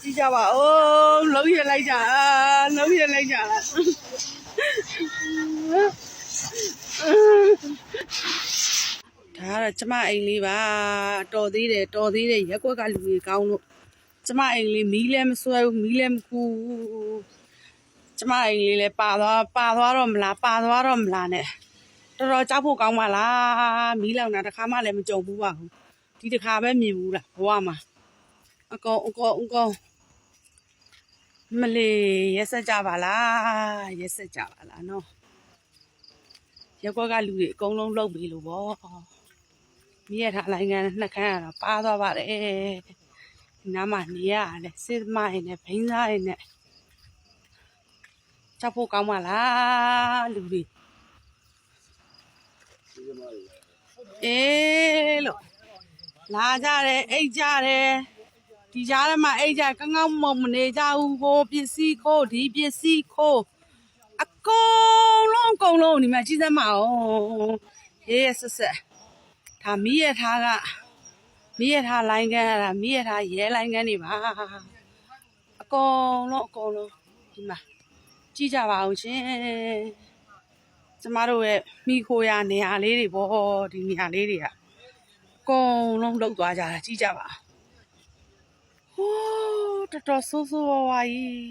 ကြည့်ကြပါဦးလုံးရလိုက်ကြအာလုံးရလိုက်ကြလားဒါကတော့ကျမအိမ်လေးပါတော်သေးတယ်တော်သေးတယ်ရက်ကွက်ကလူကြီးကောင်းလို့ကျမအိမ်လေးမီးလည်းမဆွဲဘူးမီးလည်းမကူဘူးကျမအိမ်လေးလည်းပါသွားပါသွားတော့မလားပါသွားတော့မလားနဲ့တော်တော်ကြောက်ဖို့ကောင်းပါလားမီးလောင်တာတစ်ခါမှလည်းမကြုံဘူးပါဘူးဒီတစ်ခါပဲမြင်ဘူးလားဘဝမှာ အကောင်အကောင်အကောင်မလေးရက်ဆက်ကြပါလားရက်ဆက်ကြပါလားနော်ရက်ကွက်ကလူတွေအကုန်လုံးလှုပ်ပြီလို့ဗောမြည့်ထားလိုက်ငန်းနှစ်ခမ်းရတော့ပါသွားပါတယ်ဒီနားမှာနေရတယ်စစ်သမိုင်းနဲ့ဘိန်းစားရနဲ့ချက်ဖို့ကောင်းပါလားလူတွေအေးလို့လာကြတယ်အိတ်ကြတယ် ဒီကြားထဲမှာအဲ့ကြကောင်းကောင်းမုံမနေကြဘူးကိုပစ္စည်းခိုးဒီပစ္စည်းခိုးအကုန်လုံးအကုန်လုံးဒီမှာကြီးစမ်းမအောင်ရေးရဆက်ဆက်ဒါမီးရထားကမီးရထားလိုင်းကန်းရတာမီးရထားရဲလိုင်းကန်းနေပါအကုန်လုံးအကုန်လုံးဒီမှာကြည့်ကြပါအောင်ရှင်ကျမတို့ရဲ့မိခိုးရနေရာလေးတွေပေါ့ဒီနေရာလေးတွေကအကုန်လုံးလှုပ်သွားကြတာကြည့်ကြပါဟိုး တော်တော်ဆိုးဆိုးဝါးဝါကြီး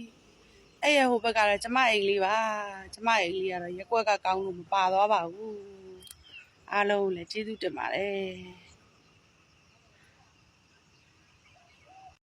အဲ့ရဟိုဘက်ကတော့ကျမအိမ်လေးပါကျမအိမ်လေးကတော့ရက်ကွက်ကကောင်းလို့မပါသွားပါဘူးအားလုံးလည်းကျေးဇူးတင်ပါတယ်